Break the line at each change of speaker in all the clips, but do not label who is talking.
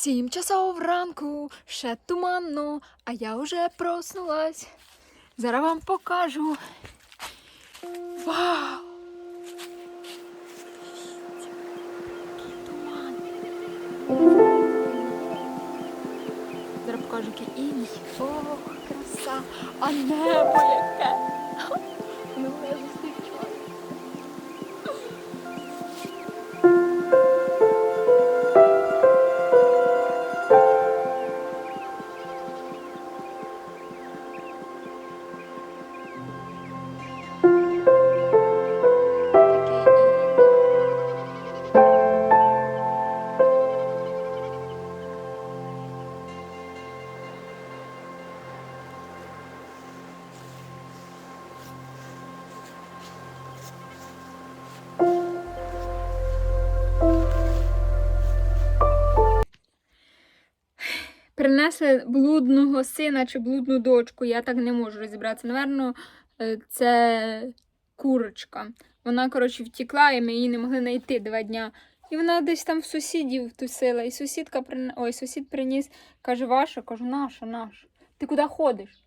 Сім часов ранку, ще туманно, а я вже проснулась. Зараз вам покажу. Вау! Туман. Зараз покажу, який іній. Ох, краса! А небо яке! Воно Принесли блудного сина чи блудну дочку, я так не можу розібратися. Наверно, е, це курочка. Вона, коротше, втекла, і ми її не могли знайти два дня. І вона десь там в сусідів тусила. І сусідка прин... Ой, сусід приніс, каже, ваша, кажу, наша, наша. Ти куди ходиш?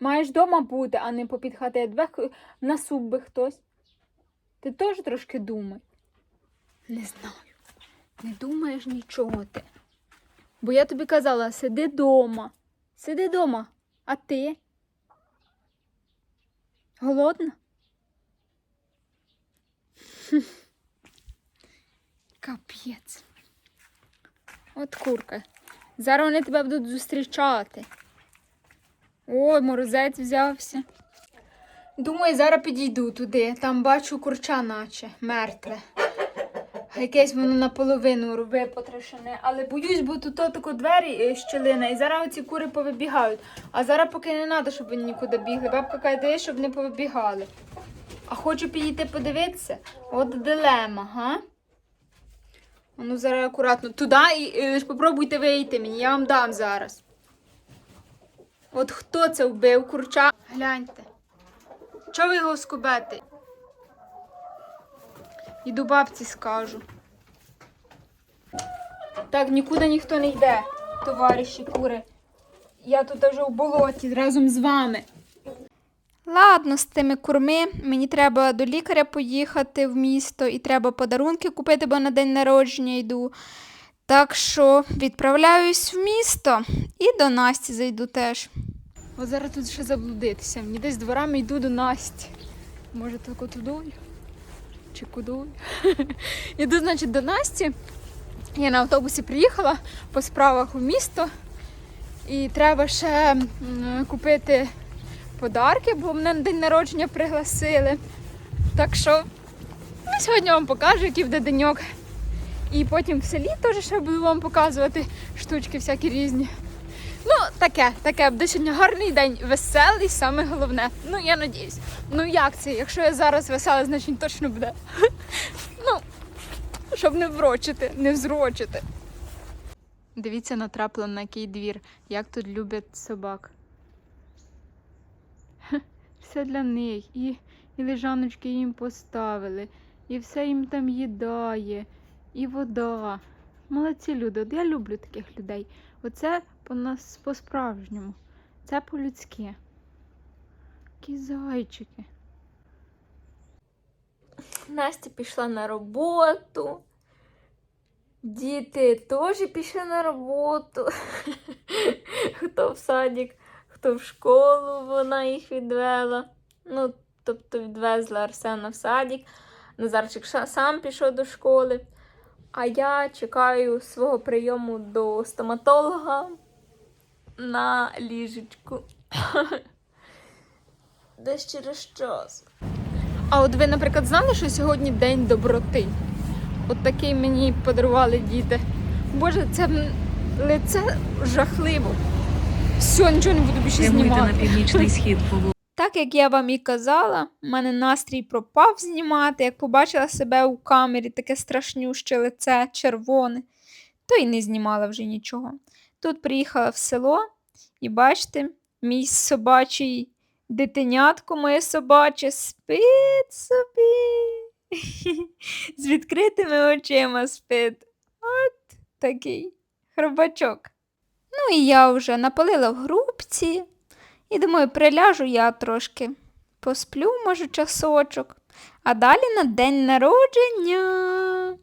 Маєш вдома бути, а не попід хати. На суп би хтось. Ти теж трошки думай. Не знаю. Не думаєш нічого ти. Бо я тобі казала, сиди дома. Сиди дома. А ти? Голодна? Капець. От курка. Зараз вони тебе будуть зустрічати. Ой, морозець взявся. Думаю, зараз підійду туди. Там бачу курча, наче мертве. Якесь воно наполовину випотрошене, але боюсь, бо тут тако двері е, щілина, і зараз оці кури повибігають. А зараз поки не треба, щоб вони нікуди бігли. Бабка каже, дає, щоб не повибігали. А хочу підійти подивитися. От дилема, га? А Ну, зараз акуратно. Туди і е, лиш попробуйте вийти мені, я вам дам зараз. От хто це вбив курча? Гляньте. Чого ви його скубете? Іду бабці скажу. Так, нікуди ніхто не йде, товариші кури. Я тут вже в болоті разом з вами. Ладно, з тими курми. Мені треба до лікаря поїхати в місто і треба подарунки купити, бо на день народження йду. Так що відправляюсь в місто і до Насті зайду теж. О, зараз тут ще заблудитися. Мені десь дворами йду до Насті. Може, тако тудою? Чи кудою? Йду, значить, до Насті. Я на автобусі приїхала по справах у місто. І треба ще купити подарки, бо мене на день народження пригласили. Так що ну, сьогодні вам покажу, який буде деньок. І потім в селі теж ще буду вам показувати штучки всякі різні. Таке, таке, буде сьогодні гарний день, веселий, саме головне. Ну, я надіюсь. Ну як це? Якщо я зараз весела, значить точно буде. Ну, щоб не врочити, не взрочити. Дивіться, натрапила на який двір, як тут люблять собак. Все для них. І, і лежаночки їм поставили, і все їм там їдає, і вода. Молодці люди, от я люблю таких людей. Оце по нас по-справжньому. Це по-людськи. Які зайчики. Настя пішла на роботу. Діти теж пішли на роботу. Хто в садик, хто в школу, вона їх відвела. Ну, тобто відвезла Арсена в садик. Назарчик сам пішов до школи. А я чекаю свого прийому до стоматолога на ліжечку. Десь через час. А от ви, наприклад, знали, що сьогодні день доброти? От такий мені подарували діти. Боже, це лице жахливо. Все, нічого не буду більше
Прямуйте на
знімати.
північний схід.
Так як я вам і казала, в мене настрій пропав знімати, як побачила себе у камері, таке страшнюще лице, червоне, то й не знімала вже нічого. Тут приїхала в село і бачите, мій собачий дитинятко, моє собаче, спить собі. З відкритими очима спить. От такий хробачок. Ну і я вже напалила в грубці. І думаю, приляжу я трошки. Посплю, може, часочок. А далі на день народження.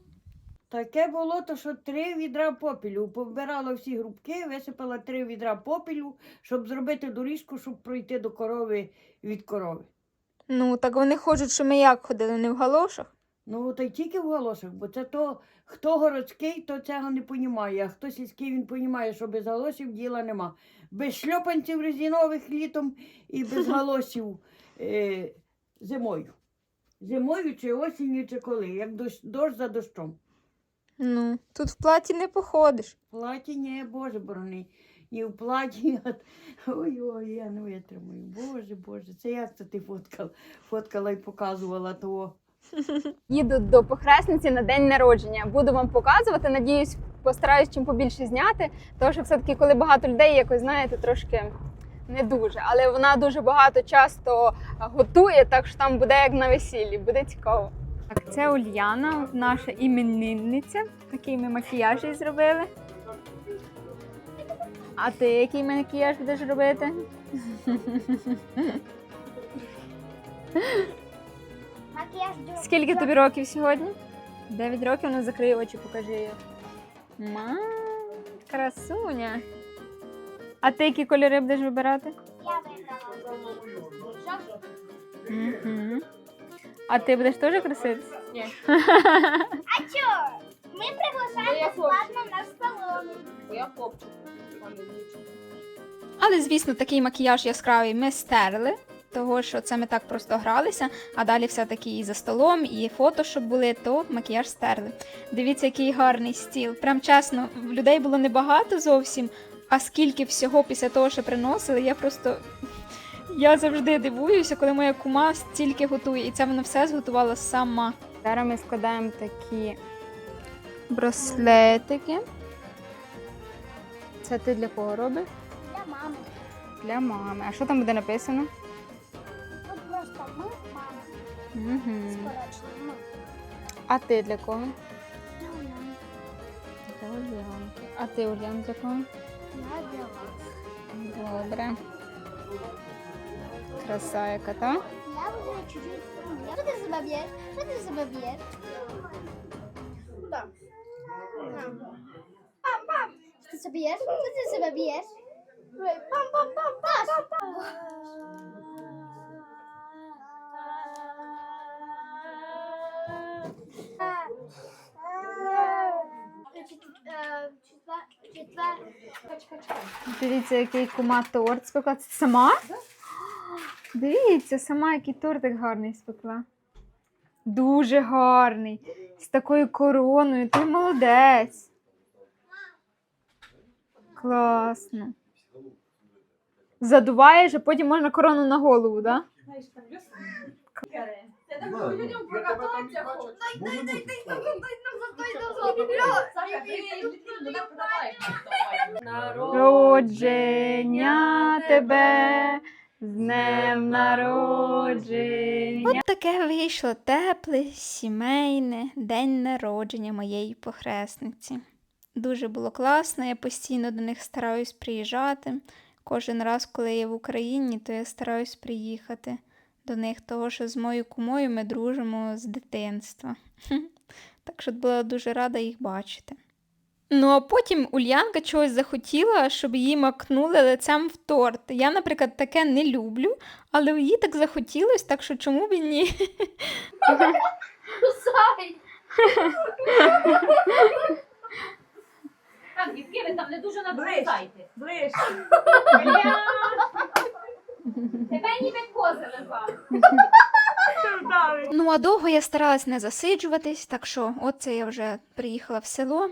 Таке було, то що три відра попілю. Побирала всі грубки, висипала три відра попілю, щоб зробити доріжку, щоб пройти до корови від корови.
Ну, так вони хочуть, що ми як ходили, не в галошах.
Ну, та й тільки в галошах, бо це то, хто городський, то цього не понімає, а хто сільський, він понімає, що без галошів діла нема. Без шльопанців резинових літом і без галошів е, зимою. Зимою чи осінню, чи коли, як дощ, дощ за дощом.
Ну, тут в платі не походиш.
В платі ні, Боже борони. Ні в платі. Ой-ой, я не витримую. Боже, Боже, це як це ти фоткала, фоткала і показувала того.
Їду до похресниці на день народження. Буду вам показувати. Надіюсь, постараюсь чим побільше зняти. Тому що все-таки, коли багато людей, якось знаєте, трошки не дуже. Але вона дуже багато часто готує, так що там буде як на весіллі, буде цікаво. Так, це Ульяна, наша іменинниця. Такий ми макіяж їй зробили. А ти який макіяж будеш робити?
Макіяж.
Скільки тобі років сьогодні? Дев'ять років, ну закрий очі, покажи. Ма, красуня. А ти які кольори будеш вибирати?
Я вибрала.
Угу. А ти будеш теж краситися?
А чо? Ми приглашаємо безплатно на салон.
Я хлопчик.
Але, звісно, такий макіяж яскравий ми стерли, того що це ми так просто гралися, а далі все-таки і за столом, і фото, щоб були, то макіяж стерли. Дивіться, який гарний стіл. Прям чесно, людей було небагато зовсім, а скільки всього після того, що приносили, я просто. Я завжди дивуюся, коли моя кума стільки готує, і це вона все зготувала сама. Зараз ми складаємо такі браслетики. Це ти для кого робиш?
Для мами.
Для мами. А що там буде написано?
Тут просто ми, мама.
Угу.
Ми.
А ти для кого?
Для Уляни.
Для Ульянки. А ти Ульян для кого?
Я для вас.
Добре. Краса яка, та?
Я вже чуть-чуть. Я що ти себе б'єш? Що ти себе б'єш? Куда? Пам, пам. Що ти себе б'єш? Що ти себе б'єш? Пам, пам, пам, пам, пам.
Дивіться, який кума торт спекла. Це сама? Дивіться, сама який тортик гарний спекла. Дуже гарний. З такою короною. Ти молодець. Класно. Задуваєш, а потім можна корону на голову, так? Да?
Я хочу.
Народження тебе, днем народження. От таке вийшло тепле, сімейне день народження моєї похресниці. Дуже було класно, я постійно до них стараюсь приїжджати. Кожен раз, коли я в Україні, то я стараюсь приїхати до них, того що з моєю кумою ми дружимо з дитинства. Так що була дуже рада їх бачити. Ну а потім Ульянка чогось захотіла, щоб її макнули лицем в торт. Я, наприклад, таке не люблю, але їй так захотілося, так що чому б і ні?
Так, дітки, ви там не дуже.
Ближче.
Тебе ніби кози лежать.
Ну а довго я старалась не засиджуватись, так що от це я вже приїхала в село.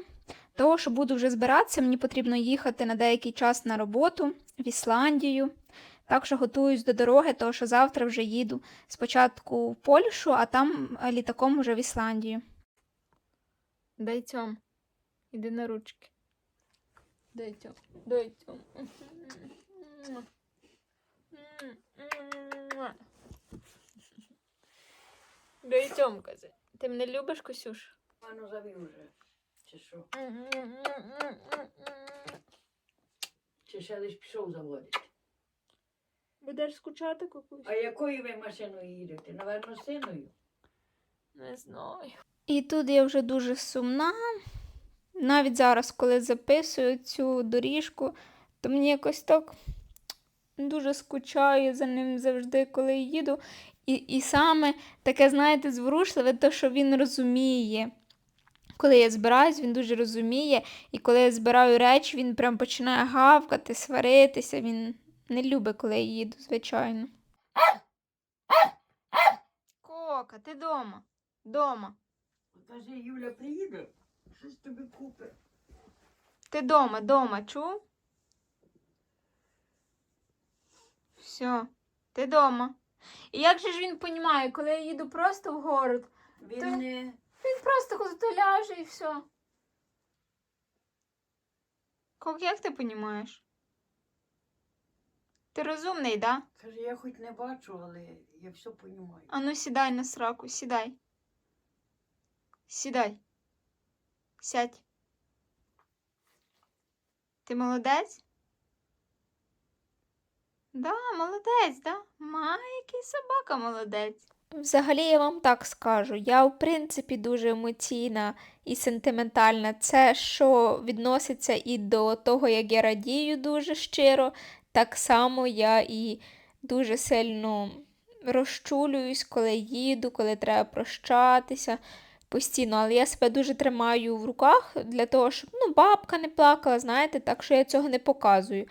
Того, що буду вже збиратися, мені потрібно їхати на деякий час на роботу в Ісландію. Так що готуюсь до дороги, тому що завтра вже їду спочатку в Польщу, а там е, літаком вже в Ісландію. Дай цьом. Іди на ручки. Дай цьом. Дай цьом. Дай цьом, кази. Ти мене любиш, Косюш?
Пану завів вже. Чи що? Чи ще лиш пішов заводити?
Будеш скучати кукусь?
А якою ви машиною їдете? Наверно, синою?
Не знаю. І тут я вже дуже сумна. Навіть зараз, коли записую цю доріжку, то мені якось так дуже скучаю за ним завжди, коли їду. І, і саме таке, знаєте, зворушливе, то, що він розуміє. Коли я збираюсь, він дуже розуміє. І коли я збираю речі, він прям починає гавкати, сваритися. Він не любить, коли я їду, звичайно. Кока, ти дома? Дома.
Каже, Юля приїде, щось тобі купить.
Ти дома, дома, чув? Все, ти дома. І як же ж він понімає, коли я їду просто в город,
Він
Та-
не
він просто куди ляже і все. Кок, як ти понімаєш? Ти розумний, да?
каже, я хоч не бачу, але я все розумію.
А ну сідай на сраку, сідай. Сідай. Сядь. Ти молодець? Да, молодець, да? Ма, який собака молодець. Взагалі я вам так скажу, я в принципі дуже емоційна і сентиментальна. Це що відноситься і до того, як я радію дуже щиро, так само я і дуже сильно розчулююсь, коли їду, коли треба прощатися постійно. Але я себе дуже тримаю в руках для того, щоб ну, бабка не плакала, знаєте, так що я цього не показую.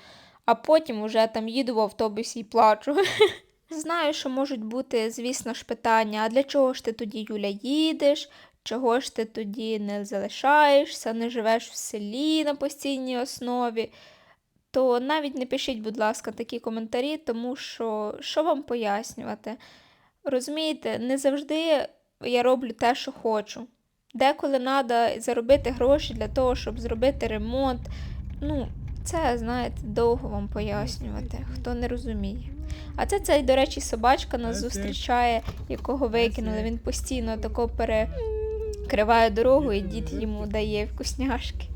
А потім уже там їду в автобусі і плачу. Знаю, що можуть бути, звісно ж, питання: а для чого ж ти тоді, Юля, їдеш? Чого ж ти тоді не залишаєшся, не живеш в селі на постійній основі? То навіть не пишіть, будь ласка, такі коментарі, тому що що вам пояснювати? Розумієте, не завжди я роблю те, що хочу. Деколи треба заробити гроші для того, щоб зробити ремонт. Ну, це, знаєте, довго вам пояснювати, хто не розуміє. А це цей, до речі, собачка нас зустрічає, якого викинули. Він постійно тако перекриває дорогу, і дід йому дає вкусняшки.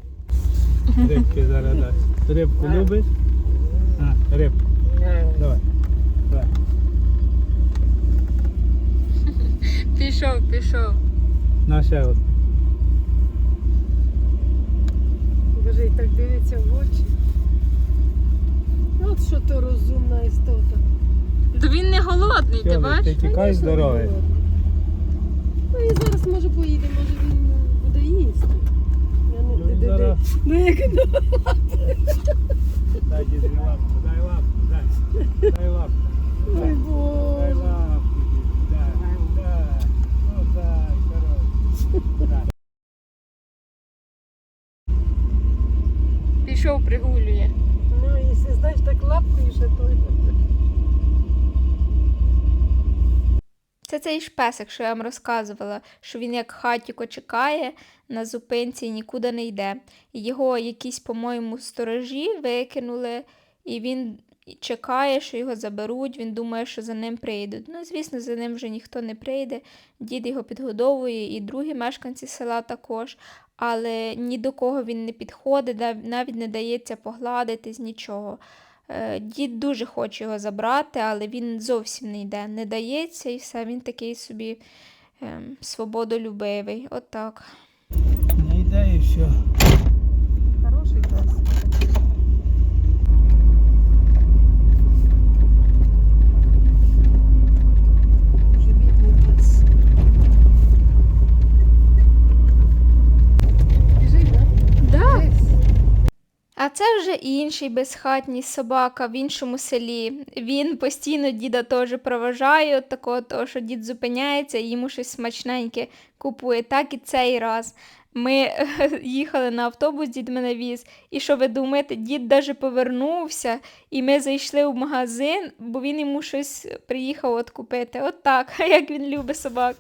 Рибки зараз дасть. Рибку любиш? А, рибку. Давай. Давай.
Пішов, пішов.
На ще одну.
Боже, і так дивиться в очі. От що то розумна істота.
То він не голодний,
Що ви, ти тікаєш
Конечно,
здоровий.
голодна. Ну і зараз може поїде, може він буде їсти. Я не
Ну,
ти- ти-
зараз.
Ну як ну,
Дай діду лапку, дай лапку, дай. Дай лапку.
ой
Дай
Боже.
лапку, діду, дай. Дай. Ну дай, коротше. Дай.
Пішов, пригулює.
Ну, якщо знаєш так лапкою ще то.
Це цей ж песик, що я вам розказувала, що він як хатіко чекає на зупинці і нікуди не йде. Його якісь, по-моєму, сторожі викинули, і він чекає, що його заберуть. Він думає, що за ним прийдуть. Ну, звісно, за ним вже ніхто не прийде. Дід його підгодовує, і другі мешканці села також. Але ні до кого він не підходить, навіть не дається погладити з нічого. Е, Дід дуже хоче його забрати, але він зовсім не йде, не дається і все, він такий собі ем, свободолюбивий. Отак.
Не йде і все.
Хороший пес. Дуже бідний пес. Біжить, да?
Да.
Десь.
А це вже інший безхатній собака в іншому селі. Він постійно діда теж проважає, такого, того, що дід зупиняється і йому щось смачненьке купує. Так і цей раз. Ми їхали на автобус, дід мене віз. І що ви думаєте, дід даже повернувся, і ми зайшли в магазин, бо він йому щось приїхав от купити. От так, як він любить собак.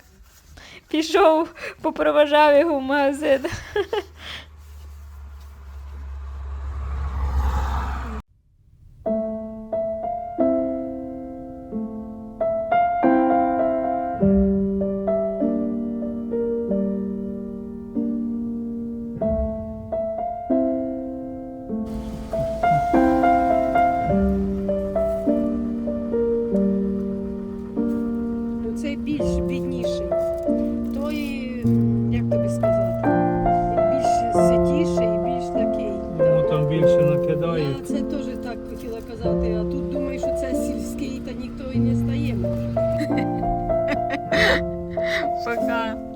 Пішов, попроважав його в магазин. Пока.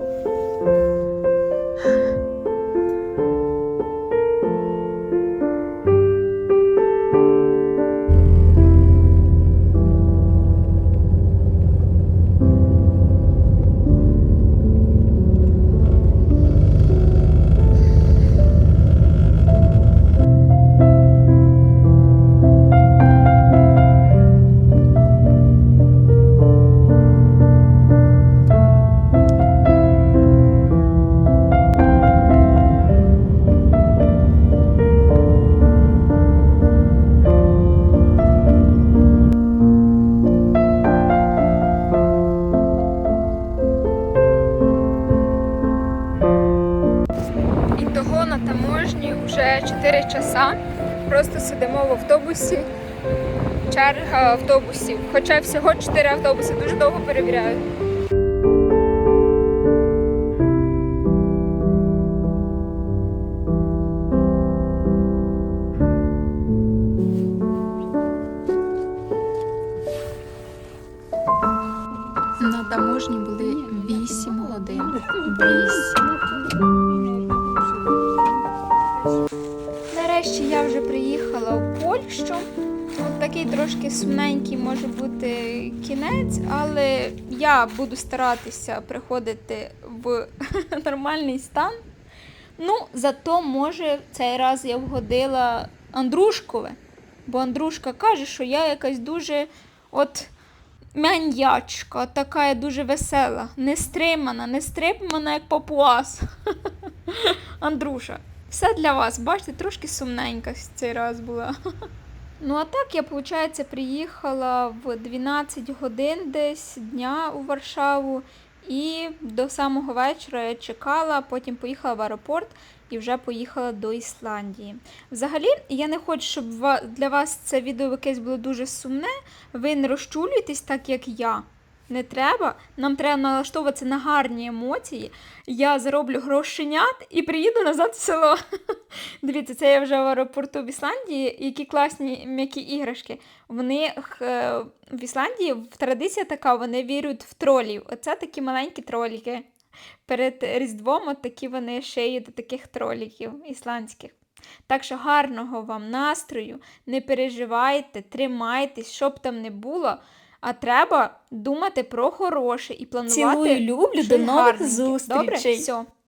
Сидимо в автобусі. Черга автобусів. Хоча всього 4 автобуси дуже довго перевіряють. Польщу. От такий трошки сумненький може бути кінець, але я буду старатися приходити в нормальний стан. Ну, зато, може, цей раз я вгодила Андрушкове. Бо Андрушка каже, що я якась дуже от маньячка, така я дуже весела, нестримана, нестримана, як папуас. Друша, все для вас. Бачите, трошки сумненька цей раз була. Ну, а так я, виходить, приїхала в 12 годин десь дня у Варшаву. І до самого вечора я чекала, потім поїхала в аеропорт і вже поїхала до Ісландії. Взагалі, я не хочу, щоб для вас це відео якесь було дуже сумне. Ви не розчулюєтесь так, як я. Не треба. Нам треба налаштовуватися на гарні емоції. Я зароблю грошенят і приїду назад в село. Дивіться, це я вже в аеропорту в Ісландії. Які класні м'які іграшки. Вони е, в Ісландії в традиція така, вони вірять в тролів. Оце такі маленькі троліки. Перед Різдвом от такі вони шиють до таких троліків ісландських. Так що гарного вам настрою, не переживайте, тримайтесь, що б там не було. А треба думати про хороше і планувати.
Цілую, люблю, до нових зустрічей.
Добре? Все.